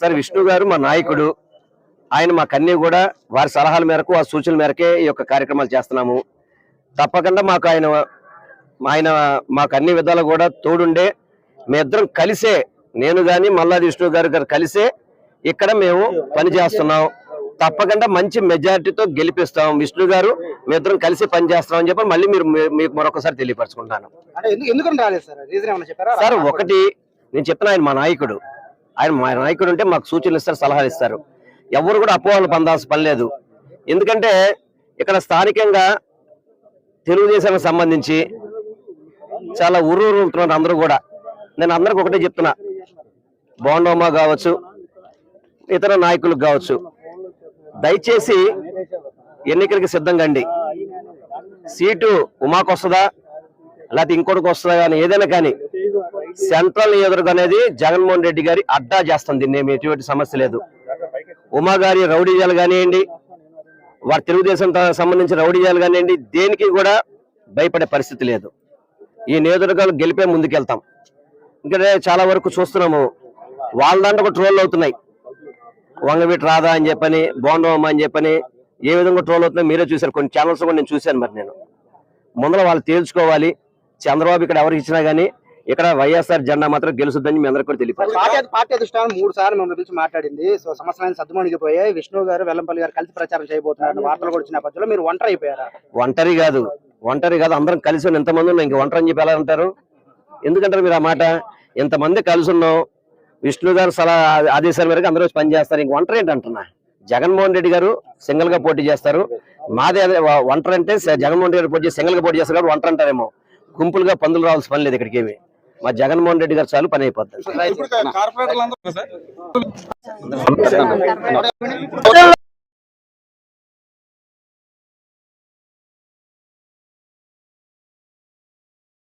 Sir Vishnu గారు మా నాయకుడు. ఆయన మాకన్నీ కూడా వారి సలహాల మేరకు ఆ సూచనల మేరకే ఈ యొక్క కార్యక్రమాలు చేస్తున్నాము. తప్పకుండా మాకు ఆయన ఆయన మాకు అన్ని విధాలు కూడా తోడుండే మేమిద్దరం కలిసే నేను గాని మల్లాది విష్ణు గారు గారు కలిసే ఇక్కడ మేము పని చేస్తున్నాం. తప్పకుండా మంచి మెజారిటీతో గెలిపిస్తాం. విష్ణు గారు మేమిద్దరం కలిసి పని చేస్తాం అని చెప్పి మళ్ళీ మీరు మీ- మీకు మరొకసారి తెలియపరచుకుంటాను. సార్? ఒకటి నేను చెప్తున్నా ఆయన మా నాయకుడు. ఆయన మా నాయకుడు ఉంటే మాకు సూచనలు ఇస్తారు సలహాలు ఇస్తారు. ఎవరు కూడా అపోహలు పొందాల్సిన పని లేదు. ఎందుకంటే ఇక్కడ స్థానికంగా తెలుగుదేశానికి సంబంధించి చాలా ఉర్రూరుతున్నారు అందరూ కూడా. నేను అందరికి ఒకటే చెప్తున్నా. బోండోమా కావచ్చు ఇతర నాయకులకు కావచ్చు దయచేసి ఎన్నికలకి సిద్ధంగా అండి. సీటు ఉమాకు వస్తుందా? లేకపోతే ఇంకోటికి వస్తుందా? కానీ ఏదైనా కానీ సెంట్రల్ ఎదురుగా అనేది జగన్మోహన్ రెడ్డి గారి అడ్డా చేస్తుంది దీన్ని ఏమి ఎటువంటి సమస్య లేదు. ఉమా గారి రౌడీజాలు కానివ్వండి వారి తెలుగుదేశం త- సంబంధించిన రౌడీజాలు కానివ్వండి దేనికి కూడా భయపడే పరిస్థితి లేదు. ఈ నియోజకవర్గాలు గెలిపే ముందుకెళ్తాం. ఇంకా చాలా వరకు చూస్తున్నాము. వాళ్ళ దాంట్లో కూడా ట్రోల్ అవుతున్నాయి. వంగవీటి రాదా అని చెప్పని బోండవమ్మ అని చెప్పని ఏ విధంగా ట్రోల్ అవుతున్నాయి మీరే చూశారు. కొన్ని ఛానల్స్ కూడా నేను చూశాను మరి నేను. ముందర వాళ్ళు తేల్చుకోవాలి. చంద్రబాబు ఇక్కడ ఎవరికి ఇచ్చినా కానీ ఇక్కడ వైఎస్ఆర్ జెండా మాత్రం గెలుసుద్దని మీ అందరికీ కూడా తెలియదు పార్టీ పార్టీ అధిష్టానం మూడు సార్లు మిమ్మల్ని పిలిచి మాట్లాడింది. సో సంవత్సరానికి సద్దుమణిగిపోయాయి విష్ణు గారు వెల్లంపల్లి గారు కలిసి ప్రచారం చేయబోతున్నారు వార్తలు కూడా వచ్చిన నేపథ్యంలో మీరు ఒంటరి అయిపోయారా? ఒంటరి కాదు. ఒంటరి కాదు. అందరం కలిసి ఉన్న ఎంతమంది ఉన్నాం. ఇంక ఒంటరి అని చెప్పి ఎలా అంటారు ఎందుకంటారు మీరు ఆ మాట? ఇంతమంది కలిసి ఉన్నాం. విష్ణు గారు సలహా ఆదేశాల మేరకు అందరూ వచ్చి పనిచేస్తారు. ఇంక ఒంటరి ఏంటి అంటున్నా? జగన్మోహన్ రెడ్డి గారు సింగిల్గా పోటీ చేస్తారు. మాదే ఒంటరి అంటే జగన్మోహన్ రెడ్డి గారు పోటీ చేసి సింగిల్గా పోటీ చేస్తారు కాబట్టి ఒంటరి అంటారేమో గుంపులుగా పందులు రావాల్సిన పని లేదు ఇక్కడికి ఏమి. మా జగన్మోహన్ రెడ్డి గారు చాలు పని అయిపోతుంది